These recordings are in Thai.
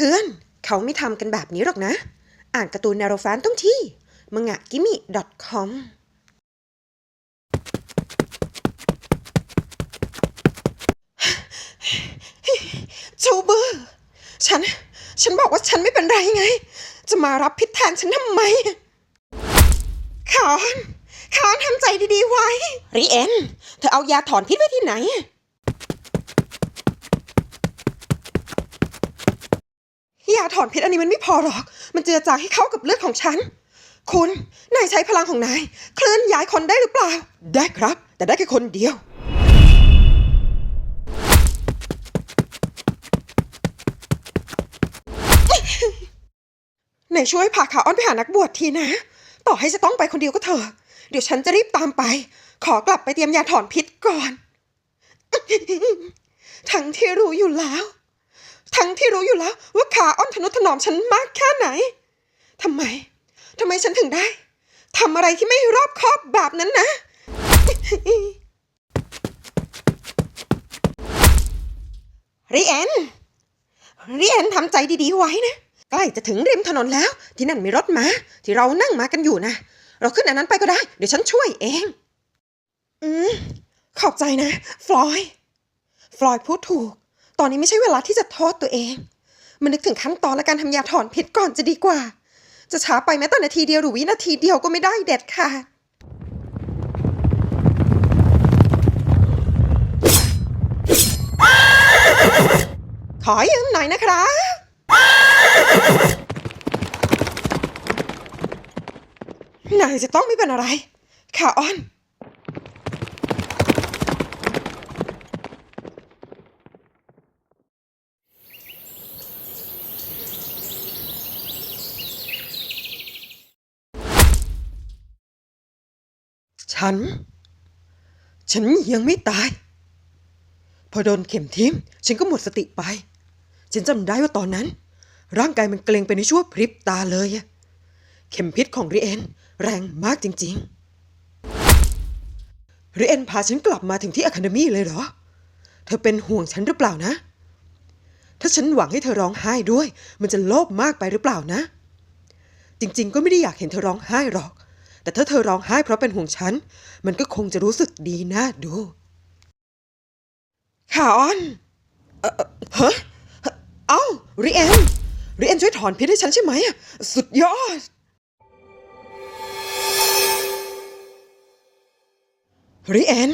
พื่อน เขาไม่ทำกันแบบนี้หรอกนะ อ่านการ์ตูนแนวโรแฟนต้องที่มังงะกิมิ .com จูเบอร์ฉัน ฉันบอกว่าฉันไม่เป็นไรไง จะมารับพิษแทนฉันทำไมขอนขอนทำใจดีๆไว้รีเอ็นเธอเอายาถอนพิษไว้ที่ไหน ยา ถอนพิษอันนี้มันไม่พอหรอก มันเจือจางให้เข้ากับเลือดของฉัน คุณ นายใช้พลังของนาย เคลื่อนย้ายคนได้หรือเปล่า ได้ครับ แต่ได้แค่คนเดียวไหนช่วยพาขาอ้อนไปหานักบวชทีนะ ต่อให้จะต้องไปคนเดียวก็เถอะ เดี๋ยวฉันจะรีบตามไป ขอกลับไปเตรียมยาถอนพิษก่อน ทั้งที่รู้อยู่แล้ว ทั้งที่รู้อยู่แล้วว่าขาอ้อนทนุถนอมฉันมากแค่ไหนทำไมทำไมฉันถึงได้ทำอะไรที่ไม่รอบคอบแบบนั้นนะ รีแอนรีแอนทำใจดีๆไว้นะ ใกล้จะถึงริมถนนแล้ว ที่นั่นมีรถมาที่เรานั่งมากันอยู่นะ เราขึ้นอันนั้นไปก็ได้ เดี๋ยวฉันช่วยเอง อืมขอบใจนะ ฟลอยด์ฟลอยด์พูดถูก ตอนนี้ไม่ใช่เวลาที่จะโทษตัวเอง มันนึกถึงขั้นตอนและการทำยาถอนพิษก่อนจะดีกว่า จะช้าไปแม้แต่นาทีเดียวหรือวินาทีเดียวก็ไม่ได้เด็ดขาดขอยืมหน่อยนะครับนายจะต้องไม่เป็นอะไรขาอ้อน ฉัน ฉันยังไม่ตาย พอโดนเข็มทิ่มฉันก็หมดสติไป ฉันจำได้ว่าตอนนั้น ร่างกายมันเกร็งไปในชั่วพริบตาเลย เข็มพิษของริเอนแรงมากจริง ๆ ริเอนพาฉันกลับมาถึงที่อะคาเดมี่เลยเหรอ เธอเป็นห่วงฉันหรือเปล่านะ ถ้าฉันหวังให้เธอร้องไห้ด้วย มันจะโลภมากไปหรือเปล่านะ จริง ๆ ก็ไม่ได้อยากเห็นเธอร้องไห้หรอก แต่ถ้าเธอร้องไห้เพราะเป็นห่วงฉัน มันก็คงจะรู้สึกดีน่าดูข่าออน เออเฮ้เอ้าริเอนริเอนช่วยถอนพิษให้ฉันใช่ไหมอะสุดยอด ริเอน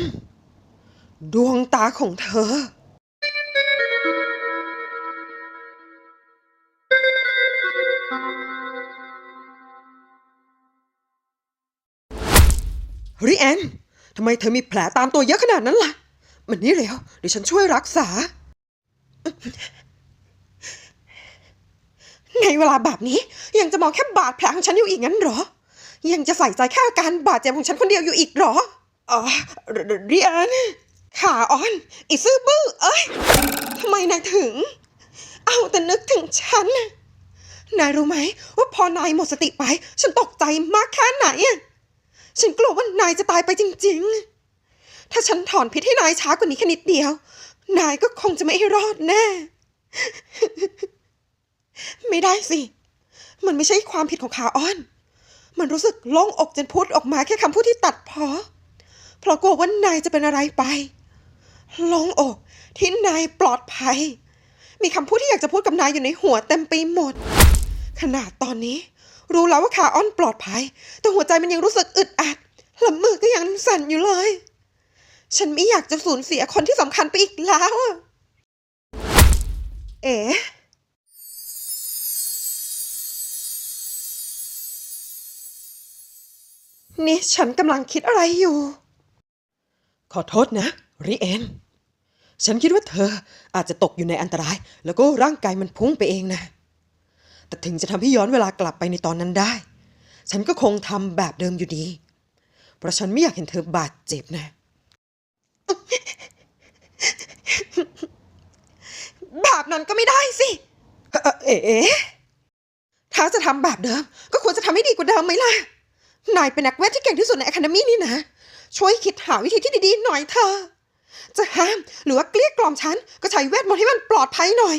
ดวงตาของเธอ ริแอนทำไมเธอมีแผลตามตัวเยอะขนาดนั้นล่ะ มันนี่เร็วเดี๋ยวฉันช่วยรักษา ในเวลาแบบนี้ยังจะมองแค่บาดแผลของฉันอยู่อีกงั้นเหรอ ยังจะใส่ใจแค่อาการบาดเจ็บของฉันคนเดียวอยู่อีกเหรอ อ๋อเรเรียนขาอ่อนอีซื่อบื้อเอ้ยทำไมนายถึง เอาแต่นึกถึงฉันนะนายรู้ไหมว่าพอนายหมดสติไป ฉันตกใจมากแค่ไหนอะ ฉันกลัวว่านายจะตายไปจริง ๆ ถ้าฉันถอนพิษให้นายช้ากว่านี้แค่นิดเดียว นายก็คงจะไม่รอดแน่ ไม่ได้สิ มันไม่ใช่ความผิดของขาอ้อน มันรู้สึกโล่งอกจนพูดออกมาแค่คำพูดที่ตัดเพอ เพราะกลัวว่านายจะเป็นอะไรไปโล่งอกที่นายปลอดภัย มีคำพูดที่อยากจะพูดกับนายอยู่ในหัวเต็มไปหมด ขนาดตอนนี้ รู้แล้วว่าขาอ้อนปลอดภัย แต่หัวใจมันยังรู้สึกอึดอัดละมือก็ยังสั่นอยู่เลย ฉันไม่อยากจะสูญเสียคนที่สำคัญไปอีกแล้วเอ๋นี่ฉันกำลังคิดอะไรอยู่ ขอโทษนะ ริเอน ฉันคิดว่าเธออาจจะตกอยู่ในอันตราย แล้วก็ร่างกายมันพุ่งไปเองนะ แต่ถึงจะทำให้ย้อนเวลากลับไปในตอนนั้นได้ ฉันก็คงทำแบบเดิมอยู่ดี เพราะฉันไม่อยากเห็นเธอบาดเจ็บนะ แบบนั้นก็ไม่ได้สิ เอ่อเอ๋ถ้าจะทำแบบเดิม ก็ควรจะทำให้ดีกว่าเดิมไหมล่ะ นายเป็นนักเวทที่เก่งที่สุดในอะคาเดมี่นี่นะ ช่วยคิดหาวิธีที่ดีๆหน่อยเถอะจะห้ามหรือว่าเกลี้ยกล่อมฉัน ก็ใช้เวทมนต์ให้มันปลอดภัยหน่อย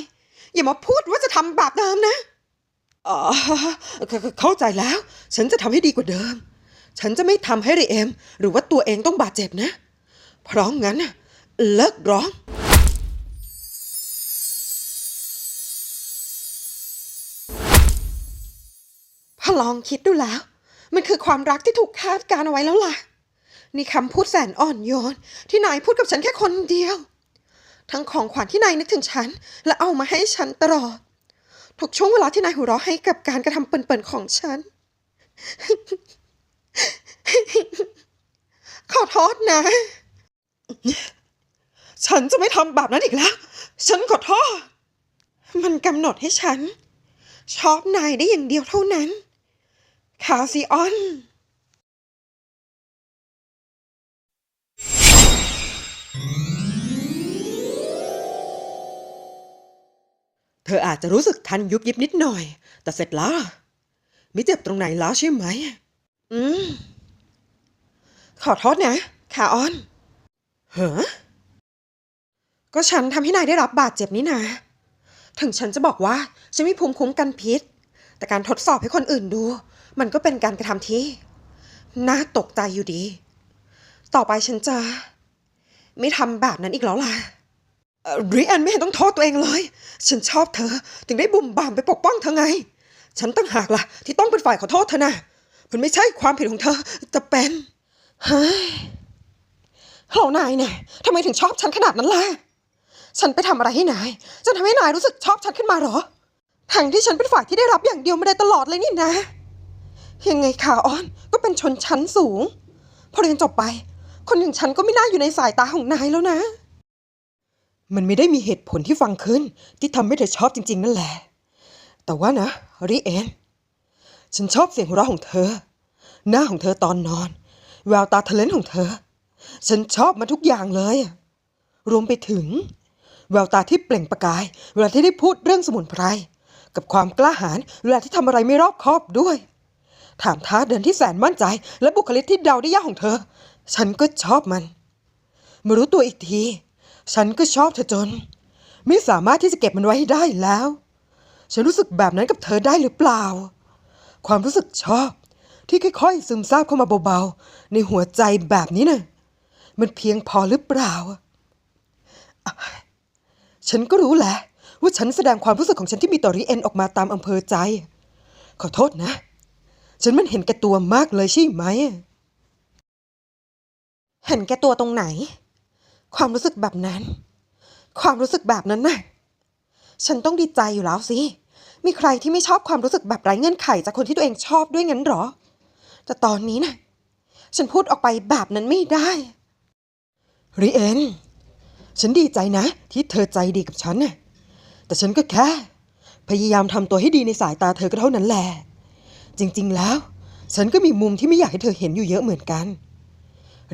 อย่ามาพูดว่าจะทำแบบเดิมนะ อ๋อเข้าใจแล้ว ฉันจะทำให้ดีกว่าเดิม ฉันจะไม่ทำให้เรเอม หรือว่าตัวเองต้องบาดเจ็บนะ เพราะงั้นเลิกร้องพอลองคิดดูแล้ว มันคือความรักที่ถูกคาดการเอาไว้แล้วล่ะ นี่คำพูดแสนอ่อนโยน ที่นายพูดกับฉันแค่คนเดียว ทั้งของขวัญที่นายนึกถึงฉัน และเอามาให้ฉันตลอด ทุกช่วงเวลาที่นายหัวเราะให้กับการกระทำเปิ่นๆของฉัน ขอโทษนะ ฉันจะไม่ทำแบบนั้นอีกแล้ว ฉันขอโทษ มันกำหนดให้ฉัน ชอบนายได้อย่างเดียวเท่านั้น คาซิออน เธออาจจะรู้สึกทันยุบยิบนิดหน่อย แต่เสร็จแล้วไม่เจ็บตรงไหนแล้วใช่ไหม อืม ขอโทษนะคาออนเหรอก็ฉันทำให้นายได้รับบาดเจ็บนี่นะถึงฉันจะบอกว่าฉันมีภูมิคุ้มกันพิษ แต่การทดสอบให้คนอื่นดู มันก็เป็นการกระทำที่ น่าตกใจอยู่ดี ต่อไปฉันจะ ไม่ทำแบบนั้นอีกแล้วล่ะ ริแอนไม่เห็นต้องโทษตัวเองเลย ฉันชอบเธอ ถึงได้บุ่มบ่ามไปปกป้องเธอไง ฉันตั้งหากล่ะ ที่ต้องเป็นฝ่ายขอโทษเธอนะมันไม่ใช่ความผิดของเธอจะเป็นเฮ้ยเรานายเนี่ยทำไมถึงชอบฉันขนาดนั้นล่ะ ฉันไปทำอะไรให้นายจนทำให้นายรู้สึกชอบฉันขึ้นมาหรอทั้งที่ฉันเป็นฝ่ายที่ได้รับอย่างเดียวมาได้ตลอดเลยนี่นะ ยังไงข่าอ้อนก็เป็นชนชั้นสูง พอเรียนจบไป คนอย่างฉันก็ไม่น่าอยู่ในสายตาของนายแล้วนะ มันไม่ได้มีเหตุผลที่ฟังขึ้น ที่ทำให้เธอชอบจริง ๆ นั่นแหละ แต่ว่านะริเอนฉันชอบเสียงหัวเราะของเธอ หน้าของเธอตอนนอน แววตาเทเลนของเธอ ฉันชอบมาทุกอย่างเลย รวมไปถึง แววตาที่เปล่งประกาย เวลาที่ได้พูดเรื่องสมุนไพร กับความกล้าหาญเวลาที่ทำอะไรไม่รอบคอบด้วย ถามท้าเดินที่แสนมั่นใจ และบุคลิกที่เดาได้ยากของเธอ ฉันก็ชอบมัน มารู้ตัวอีกที ฉันก็ชอบเธอจน ไม่สามารถที่จะเก็บมันไว้ให้ได้แล้ว ฉันรู้สึกแบบนั้นกับเธอได้หรือเปล่า ความรู้สึกชอบที่ค่อยๆ ซึมซาบเข้ามาเบาๆ ในหัวใจแบบนี้น่ะมันเพียงพอหรือเปล่า ฉันก็รู้แหละ ว่าฉันแสดงความรู้สึกของฉันที่มีต่อริเอนออกมาตามอำเภอใจ ขอโทษนะ ฉันมันเห็นแก่ตัวมากเลยใช่ไหม เห็นแก่ตัวตรงไหน ความรู้สึกแบบนั้น ความรู้สึกแบบนั้นน่ะ ฉันต้องดีใจอยู่แล้วสิ มีใครที่ไม่ชอบความรู้สึกแบบไร้เงื่อนไขจากคนที่ตัวเองชอบด้วยงั้นหรอ แต่ตอนนี้น่ะ ฉันพูดออกไปแบบนั้นไม่ได้ ริเอน ฉันดีใจนะ ที่เธอใจดีกับฉันน่ะ แต่ฉันก็แค่ พยายามทำตัวให้ดีในสายตาเธอก็เท่านั้นแหละ จริง ๆ แล้ว ฉันก็มีมุมที่ไม่อยากให้เธอเห็นอยู่เยอะเหมือนกัน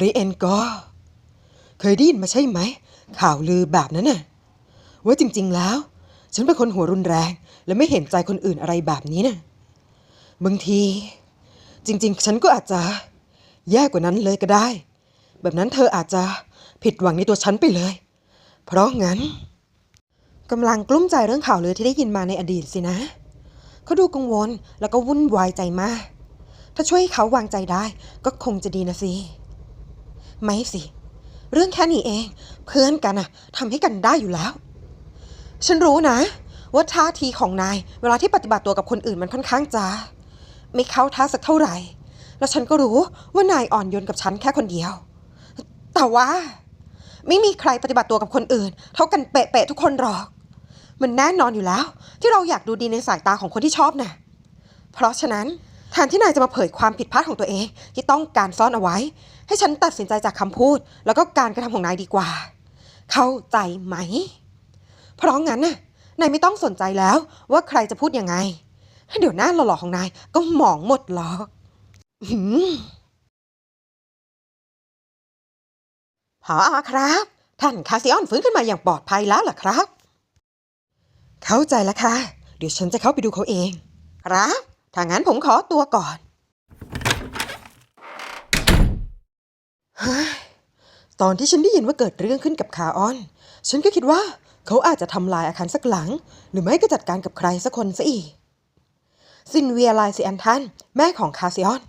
ริเอนก็ เคยได้ยินมาใช่ไหม ข่าวลือแบบนั้นน่ะว่าจริง ๆ แล้ว ฉันเป็นคนหัวรุนแรง และไม่เห็นใจคนอื่นอะไรแบบนี้น่ะบางที จริง ๆ ฉันก็อาจจะ แย่กว่านั้นเลยก็ได้ แบบนั้นเธออาจจะผิดหวังในตัวฉันไปเลย เพราะงั้นกำลังกลุ้มใจเรื่องข่าวลือที่ได้ยินมาในอดีตสินะเขาดูกังวลแล้วก็วุ่นวายใจมาก ถ้าช่วยให้เขาวางใจได้ ก็คงจะดีนะสิ ไม่สิ เรื่องแค่นี้เอง เพื่อนกันอะทำให้กันได้อยู่แล้ว ฉันรู้นะ ว่าท่าทีของนาย เวลาที่ปฏิบัติตัวกับคนอื่นมันค่อนข้างจะไม่เข้าท่าสักเท่าไหร่ แล้วฉันก็รู้ว่านายอ่อนโยนกับฉันแค่คนเดียว แต่ว่า ไม่มีใครปฏิบัติตัวกับคนอื่น เท่ากันเป๊ะๆทุกคนหรอก มันแน่นอนอยู่แล้ว ที่เราอยากดูดีในสายตาของคนที่ชอบน่ะเพราะฉะนั้นแทนที่นายจะมาเผยความผิดพลาดของตัวเองที่ต้องการซ่อนเอาไว้ ให้ฉันตัดสินใจจากคำพูด แล้วก็การกระทำของนายดีกว่า เข้าใจไหม เพราะงั้นน่ะนายไม่ต้องสนใจแล้วว่าใครจะพูดยังไง เดี๋ยวหน้าหล่อๆของนายก็หมองหมดหรอกหืมพอครับ ท่านคาซิออนฟื้นขึ้นมาอย่างปลอดภัยแล้วเหรอครับ เข้าใจแล้วค่ะ เดี๋ยวฉันจะเข้าไปดูเขาเอง ครับ ถ้างั้นผมขอตัวก่อน เฮ้ย ตอนที่ฉันได้ยินว่าเกิดเรื่องขึ้นกับคาออน ฉันก็คิดว่าเขาอาจจะทำลายอาคารสักหลัง หรือไม่ก็จัดการกับใครสักคนซะอีกซินเวียไลซิแอนทันแม่ของคาซิออน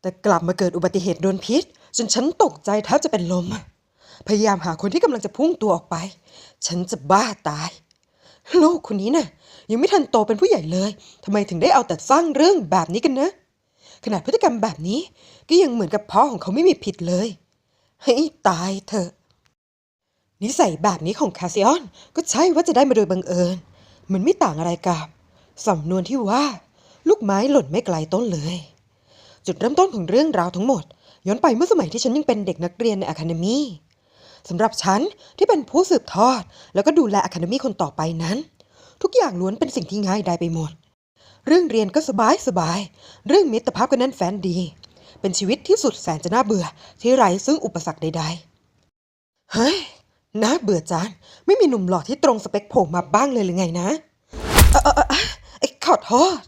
แต่กลับมาเกิดอุบัติเหตุโดนพิษ จนฉันตกใจแทบจะเป็นลม พยายามหาคนที่กำลังจะพุ่งตัวออกไป ฉันจะบ้าตาย ลูกคนนี้น่ะ ยังไม่ทันโตเป็นผู้ใหญ่เลยทำไมถึงได้เอาแต่สร้างเรื่องแบบนี้กันนะ ขนาดพฤติกรรมแบบนี้ ก็ยังเหมือนกับพ่อของเขาไม่มีผิดเลยให้ตายเถอะ นิสัยแบบนี้ของคาซิออนก็ใช่ว่าจะได้มาโดยบังเอิญ มันไม่ต่างอะไรกับสำนวนที่ว่า ลูกไม้หล่นไม่ไกลต้นเลย จุดเริ่มต้นของเรื่องราวทั้งหมด ย้อนไปเมื่อสมัยที่ฉันยังเป็นเด็กนักเรียนในอะคาเดมีสำหรับฉันที่เป็นผู้สืบทอด แล้วก็ดูแลอะคาเดมีคนต่อไปนั้น ทุกอย่างล้วนเป็นสิ่งที่ง่ายได้ไปหมด เรื่องเรียนก็สบายสบายๆเรื่องมิตรภาพก็แน่นแฟ้นดี เป็นชีวิตที่สุดแสนจะน่าเบื่อ ที่ไร้ซึ่งอุปสรรคใดๆ เฮ้ย น่าเบื่อจังไม่มีหนุ่มหล่อที่ตรงสเปคผมมาบ้างเลยหรือไงนะเออเออเออเอ้ขอโทษ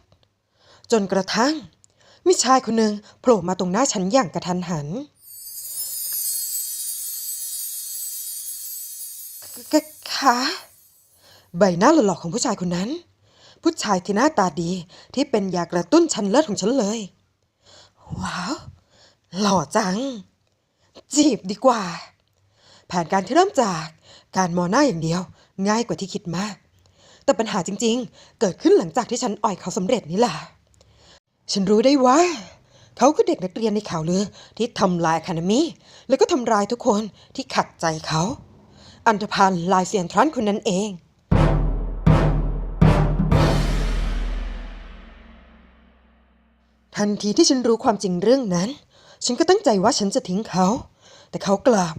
จนกระทั่ง มีชายคนหนึ่งโผล่มาตรงหน้าฉันอย่างกระทันหันกะคะใบหน้าหล่อๆของผู้ชายคนนั้น ผู้ชายที่หน้าตาดีที่เป็นยากระตุ้นชั้นเลิศของฉันเลย ว้าว หล่อจัง จีบดีกว่า แผนการที่เริ่มจากการมองหน้าอย่างเดียว ง่ายกว่าที่คิดมาก แต่ปัญหาจริงๆ เกิดขึ้นหลังจากที่ฉันอ่อยเขาสำเร็จนี่แหละฉันรู้ได้ว่า เขาคือเด็กนักเรียนในข่าวลือที่ทำลายคานามีแล้วก็ทำลายทุกคนที่ขัดใจเขา อันธพาลลายเซียนทรันคนนั้นเอง ทันทีที่ฉันรู้ความจริงเรื่องนั้น ฉันก็ตั้งใจว่าฉันจะทิ้งเขา แต่เขากลับ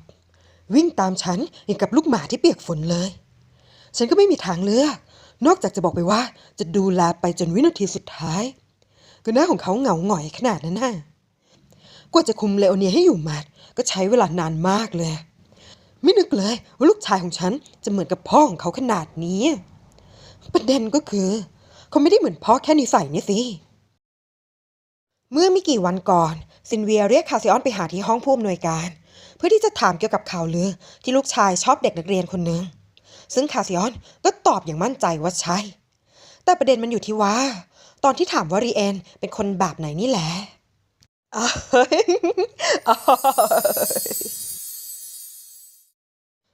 วิ่งตามฉันอย่างกับลูกหมาที่เปียกฝนเลย ฉันก็ไม่มีทางเลือกนอกจากจะบอกไปว่าจะดูแลไปจนวินาทีสุดท้ายก็หน้าของเขาเหงาหงอยขนาดนั้นน่ะกว่าจะคุมเลโอเนียให้อยู่หมัด ก็ใช้เวลานานมากเลย ไม่นึกเลยว่าลูกชายของฉันจะเหมือนกับพ่อของเขาขนาดนี้ ประเด็นก็คือ เขาไม่ได้เหมือนพ่อแค่นิสัยนี่สิ เมื่อไม่กี่วันก่อน ซินเวียเรียกคาซิออนไปหาที่ห้องผู้อำนวยการ เพื่อที่จะถามเกี่ยวกับข่าวลือที่ลูกชายชอบเด็กนักเรียนคนหนึ่งซึ่งคาซิออนก็ตอบอย่างมั่นใจว่าใช่ แต่ประเด็นมันอยู่ที่ว่า ตอนที่ถามว่ารีเอนเป็นคนแบบไหนนี่แหละเฮ้ยอ้าว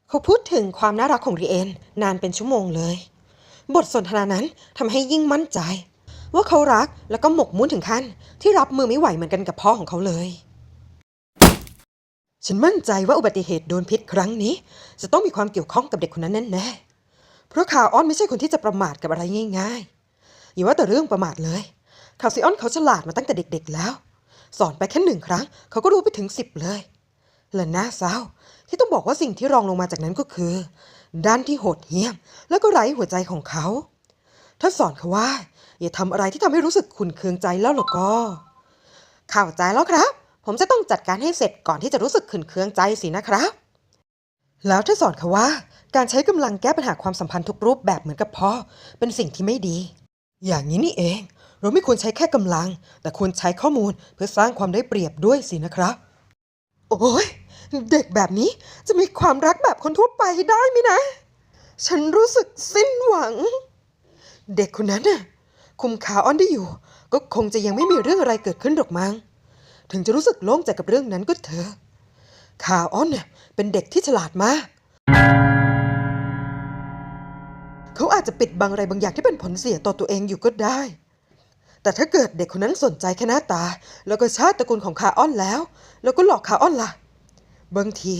เขาพูดถึงความน่ารักของรีเอนนานเป็นชั่วโมงเลย บทสนทนานั้นทำให้ยิ่งมั่นใจ ว่าเขารักแล้วก็หมกมุ่นถึงขั้น ที่รับมือไม่ไหวเหมือนกันกับพ่อของเขาเลย ฉันมั่นใจว่าอุบัติเหตุโดนพิษครั้งนี้ จะต้องมีความเกี่ยวข้องกับเด็กคนนั้นแน่ๆเพราะคาวออนไม่ใช่คนที่จะประมาทกับอะไรง่ายๆอย่าว่าแต่เรื่องประมาทเลยคาวซิออนเขาฉลาดมาตั้งแต่เด็ก ๆ แล้ว สอนไปแค่หนึ่งครั้ง เขาก็รู้ไปถึงสิบเลยและน่าเศร้าที่ต้องบอกว่าสิ่งที่รองลงมาจากนั้นก็คือ ด้านที่โหดเหี้ยม แล้วก็ไร้หัวใจของเขา ถ้าสอนเขาว่า อย่าทำอะไรที่ทำให้รู้สึกขุนเคืองใจแล้วหรอกก็ เข้าใจแล้วครับ ผมจะต้องจัดการให้เสร็จก่อนที่จะรู้สึกขุนเคืองใจสินะครับ แล้วถ้าสอนเขาว่า การใช้กำลังแก้ปัญหาความสัมพันธ์ทุกรูปแบบเหมือนกับพ่อเป็นสิ่งที่ไม่ดี อย่างนี้นี่เอง เราไม่ควรใช้แค่กำลัง แต่ควรใช้ข้อมูลเพื่อสร้างความได้เปรียบด้วยสินะครับ โอ้ยเด็กแบบนี้จะมีความรักแบบคนทั่วไปได้ไหมนะ ฉันรู้สึกสิ้นหวัง เด็กคนนั้นน่ะ คุมขาอ้อนได้อยู่ ก็คงจะยังไม่มีเรื่องอะไรเกิดขึ้นหรอกมั้งถึงจะรู้สึกโล่งใจกับเรื่องนั้นก็เถอะขาอ้อนเนี่ยเป็นเด็กที่ฉลาดมากเขาอาจจะปิดบังอะไรบางอย่างที่เป็นผลเสียต่อตัวเองอยู่ก็ได้ แต่ถ้าเกิดเด็กคนนั้นสนใจแค่หน้าตา แล้วก็ชาติตระกูลของคาอ้อนแล้ว แล้วก็หลอกคาอ้อนล่ะ บางที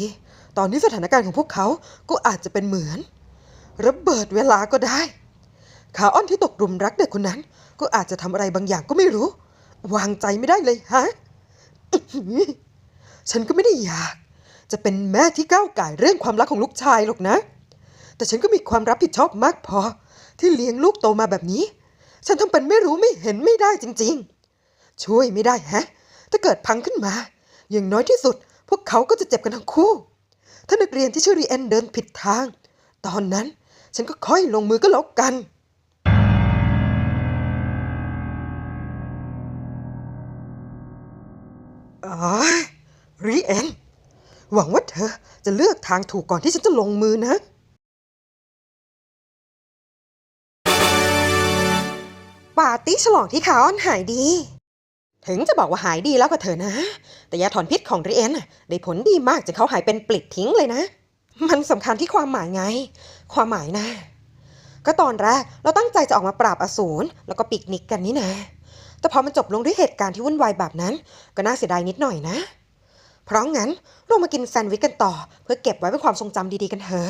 ตอนนี้สถานการณ์ของพวกเขาก็อาจจะเป็นเหมือน ระเบิดเวลาก็ได้ ขาอ้อนที่ตกหลุมรักเด็กคนนั้น ก็อาจจะทำอะไรบางอย่างก็ไม่รู้ วางใจไม่ได้เลยฮะฉันก็ไม่ได้อยาก จะเป็นแม่ที่ก้าวไก่ายเรื่องความรักของลูกชายหรอกนะ แต่ฉันก็มีความรับผิดชอบมากพอ ที่เลี้ยงลูกโตมาแบบนี้ ฉันทำเป็นไม่รู้ไม่เห็นไม่ได้จริงๆ ช่วยไม่ได้แฮะ ถ้าเกิดพังขึ้นมา อย่างน้อยที่สุด พวกเขาก็จะเจ็บกันทั้งคู่ ถ้านักเรียนที่ชื่อรีเอนเดินผิดทาง ตอนนั้นฉันก็ค่อยลงมือก็แล้วกัน รีเอนหวังว่าเธอจะเลือกทางถูกก่อนที่ฉันจะลงมือนะ ปาร์ตี้ฉลองที่คาออนหายดี ถึงจะบอกว่าหายดีแล้วก็เถอะนะ แต่ยาถอนพิษของรีเอนได้ผลดีมากจนเขาหายเป็นปลิดทิ้งเลยนะ มันสำคัญที่ความหมายไง ความหมายนะ ก็ตอนแรกเราตั้งใจจะออกมาปราบอสูรแล้วก็ปิกนิกกันนี่นะ แต่พอมันจบลงด้วยเหตุการณ์ที่วุ่นวายแบบนั้น ก็น่าเสียดายนิดหน่อยนะ เพราะงั้นเรามากินแซนด์วิชกันต่อ เพื่อเก็บไว้เป็นความทรงจำดีๆกันเถอะ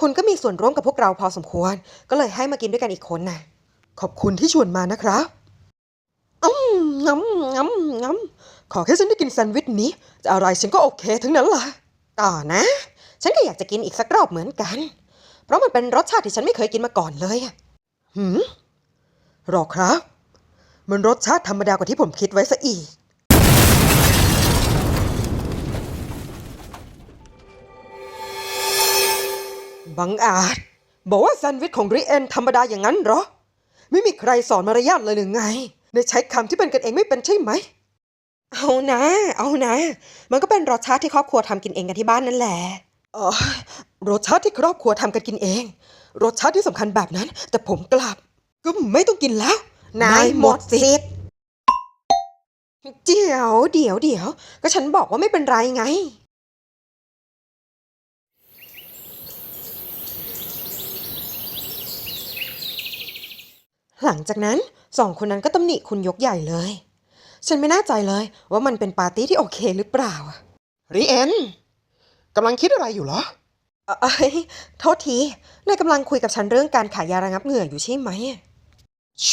คุณก็มีส่วนร่วมกับพวกเราพอสมควร ก็เลยให้มากินด้วยกันอีกคนน่ะขอบคุณที่ชวนมานะครับอืมงำงำงำขอแค่ฉันได้กินแซนด์วิชนี้ จะอะไรฉันก็โอเคทั้งนั้นล่ะต่อนะ ฉันก็อยากจะกินอีกสักรอบเหมือนกัน เพราะมันเป็นรสชาติที่ฉันไม่เคยกินมาก่อนเลยอะหืมรอครับ มันรสชาติธรรมดากว่าที่ผมคิดไว้ซะอีก บังอาจ บอกว่าแซนด์วิชของริเอนธรรมดาอย่างนั้นเหรอ ไม่มีใครสอนมารยาทเลยหรือไง ได้ใช้คำที่เป็นกันเองไม่เป็นใช่ไหม เอานะ เอานะ มันก็เป็นรสชาติที่ครอบครัวทำกินเองกันที่บ้านนั่นแหละเออรสชาติที่ครอบครัวทำกันกินเอง รสชาติที่สำคัญแบบนั้น แต่ผมกลับ ก็ไม่ต้องกินแล้ว นายหมดสิทธิ์เดี๋ยวเดี๋ยวเดี๋ยว ก็ฉันบอกว่าไม่เป็นไรไง หลังจากนั้นสองคนนั้นก็ตำหนิคุณยกใหญ่เลย ฉันไม่แน่ใจเลยว่ามันเป็นปาร์ตี้ที่โอเคหรือเปล่าริเอนกำลังคิดอะไรอยู่เหรอเอ้ยโทษทีนายกำลังคุยกับฉันเรื่องการขายยาระงับเหงื่ออยู่ใช่ไหมช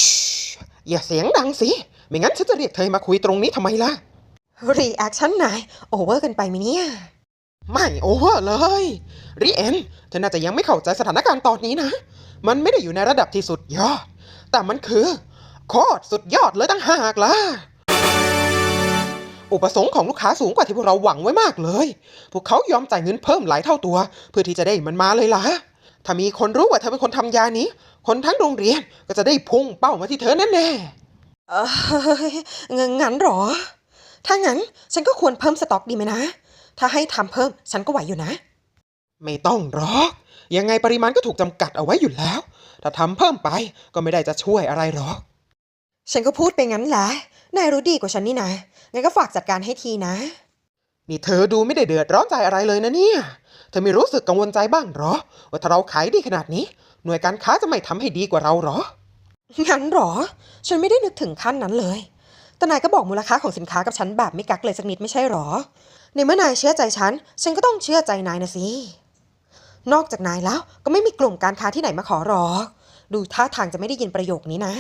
อย่าเสียงดังสิ ไม่งั้นฉันจะเรียกเธอมาคุยตรงนี้ทำไมล่ะ รีแอคชั่นนายโอเวอร์กันไปไหมเนี่ย ไม่โอเวอร์เลยริเอนเธอน่าจะยังไม่เข้าใจสถานการณ์ตอนนี้นะ มันไม่ได้อยู่ในระดับที่สุดยอด แต่มันคือโคตรสุดยอดเลยตั้งหากล่ะอุปสงค์ของลูกค้าสูงกว่าที่พวกเราหวังไว้มากเลย พวกเขายอมจ่ายเงินเพิ่มหลายเท่าตัว เพื่อที่จะได้มันมาเลยล่ะ ถ้ามีคนรู้ว่าเธอเป็นคนทำยานี้ คนทั้งโรงเรียนก็จะได้พุ่งเป้ามาที่เธอแน่เออเงินงั้นเหรอ ถ้างั้นฉันก็ควรเพิ่มสต็อกดีไหมนะ ถ้าให้ทำเพิ่มฉันก็ไหวอยู่นะๆไม่ต้องหรอก ยังไงปริมาณก็ถูกจำกัดเอาไว้อยู่แล้ว ถ้าทำเพิ่มไปก็ไม่ได้จะช่วยอะไรหรอก ฉันก็พูดไปงั้นแหละ นายรู้ดีกว่าฉันนี่นะ งั้นก็ฝากจัดการให้ทีนะ นี่เธอดูไม่ได้เดือดร้อนใจอะไรเลยนะเนี่ย เธอไม่รู้สึกกังวลใจบ้างหรอ ว่าถ้าเราขายดีขนาดนี้ หน่วยการค้าจะไม่ทำให้ดีกว่าเราหรอ งั้นเหรอ ฉันไม่ได้นึกถึงขั้นนั้นเลย แต่นายก็บอกมูลค่าของสินค้ากับฉันแบบไม่กักเลยสักนิดไม่ใช่หรอ ในเมื่อนายเชื่อใจฉัน ฉันก็ต้องเชื่อใจนายนะสิ นอกจากนายแล้วก็ไม่มีกลุ่มการค้าที่ไหนมาขอหรอกดูท่าทางจะไม่ได้ยินประโยคนี้นะ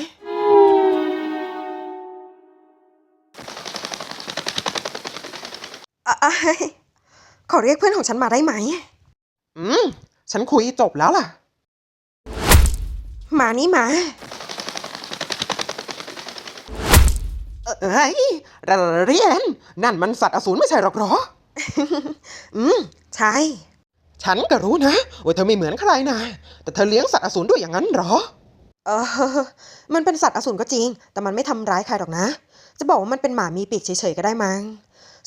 อะอะ ขอเรียกเพื่อนของฉันมาได้ไหม อืม ฉันคุยจบแล้วล่ะ มานี่มา เอ้ยเรียน นั่นมันสัตว์อสูรไม่ใช่หรอกหรอ อืม ใช่ ฉันก็รู้นะว่าเธอไม่เหมือนใครนะ แต่เธอเลี้ยงสัตว์อสูรด้วยอย่างนั้นหรอ เออ มันเป็นสัตว์อสูรก็จริง แต่มันไม่ทำร้ายใครหรอกนะ จะบอกว่ามันเป็นหมามีปีกเฉยๆก็ได้มั้ง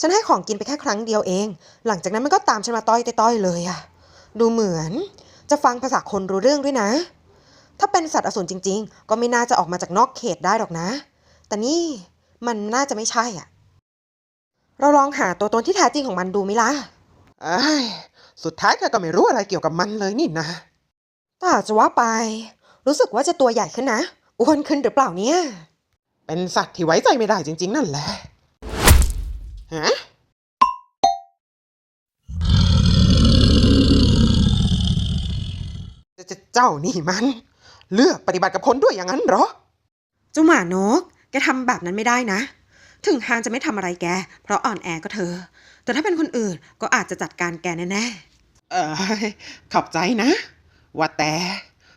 ฉันให้ของกินไปแค่ครั้งเดียวเอง หลังจากนั้นมันก็ตามฉันมาต้อยต้อยๆเลยอะดูเหมือนจะฟังภาษาคนรู้เรื่องด้วยนะ ถ้าเป็นสัตว์อสูรจริง ๆ ก็ไม่น่าจะออกมาจากนอกเขตได้หรอกนะ แต่นี่มันน่าจะไม่ใช่อะ เราลองหาตัวตนที่แท้จริงของมันดูไหมล่ะเอ้ยสุดท้ายเธอก็ไม่รู้อะไรเกี่ยวกับมันเลยนี่นะแต่จะว่าไป รู้สึกว่าจะตัวใหญ่ขึ้นนะอ้วนขึ้นหรือเปล่าเนี่ย เป็นสัตว์ที่ไว้ใจไม่ได้จริง ๆ นั่นแหละ ฮะเจเจ้านี่มัน เลือกปฏิบัติกับคนด้วยอย่างนั้นเหรอ เจ้าหมานก แกทำแบบนั้นไม่ได้นะ ถึงฮานจะไม่ทำอะไรแก เพราะอ่อนแอก็เธอ แต่ถ้าเป็นคนอื่นก็อาจจะจัดการแกแน่เออขอบใจนะ ว่าแต่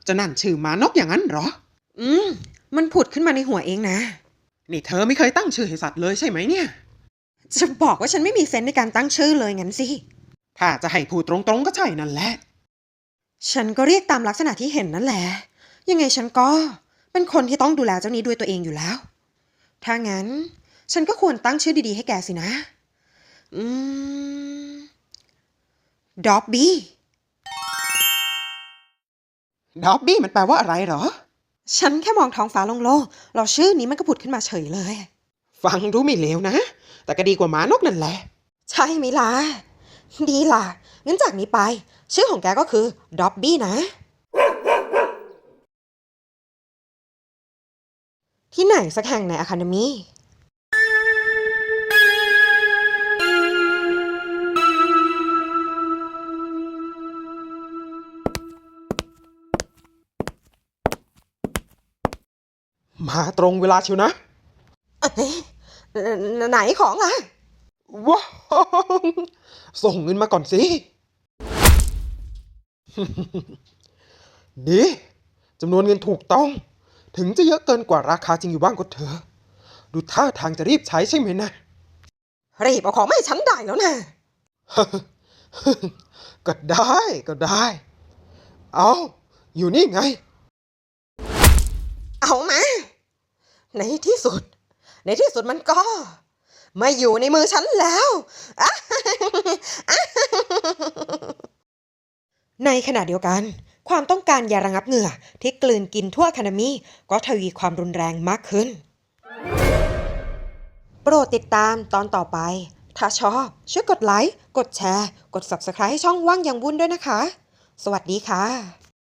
เจะนั่นชื่อหมานกอย่างนั้นเหรอๆอืม มันผุดขึ้นมาในหัวเองนะ นี่เธอไม่เคยตั้งชื่อให้สัตว์เลยใช่ไหมเนี่ย จะบอกว่าฉันไม่มีเซนส์ในการตั้งชื่อเลยงั้นสิ ถ้าจะให้พูดตรงๆก็ใช่นั่นแหละ ฉันก็เรียกตามลักษณะที่เห็นนั่นแหละ ยังไงฉันก็เป็นคนที่ต้องดูแลเจ้านี้ด้วยตัวเองอยู่แล้ว ถ้างั้น ฉันก็ควรตั้งชื่อดีๆ ให้แกสินะ อืม ดอบบี้ ดอบบี้มันแปลว่าอะไรเหรอ ฉันแค่มองท้องฟ้าโล่งๆเราชื่อนี้มันก็ผุดขึ้นมาเฉยเลย ฟังดูไม่เลวนะ แต่ก็ดีกว่าหมานกนั่นแหละ ใช่ไหมล่ะดีล่ะ งั้นจากนี้ไป ชื่อของแกก็คือด็อบบี้นะ ที่ไหนสักแห่งในอะคาเดมีมาตรงเวลาเชียวนะเอ้ย ไหนของล่ะ ว้าวส่งเงินมาก่อนสินี่จำนวนเงินถูกต้อง ถึงจะเยอะเกินกว่าราคาจริงอยู่บ้างก็เถอะดูท่าทางจะรีบใช้ใช่ไหมนะ รีบเอาของมาให้ฉันได้แล้วนะ ก็ได้ก็ได้ เอาอยู่นี่ไง เอามา ในที่สุด ในที่สุดมันก็มาอยู่ในมือฉันแล้ว ในขณะเดียวกัน ความต้องการยาระงับเหงื่อที่กลืนกินทั่วคานามีก็ทวีความรุนแรงมากขึ้น โปรดติดตามตอนต่อไป ถ้าชอบ ช่วยกดไลค์ กดแชร์ กด Subscribe ให้ช่องว่างยังวุ่นด้วยนะคะ สวัสดีค่ะ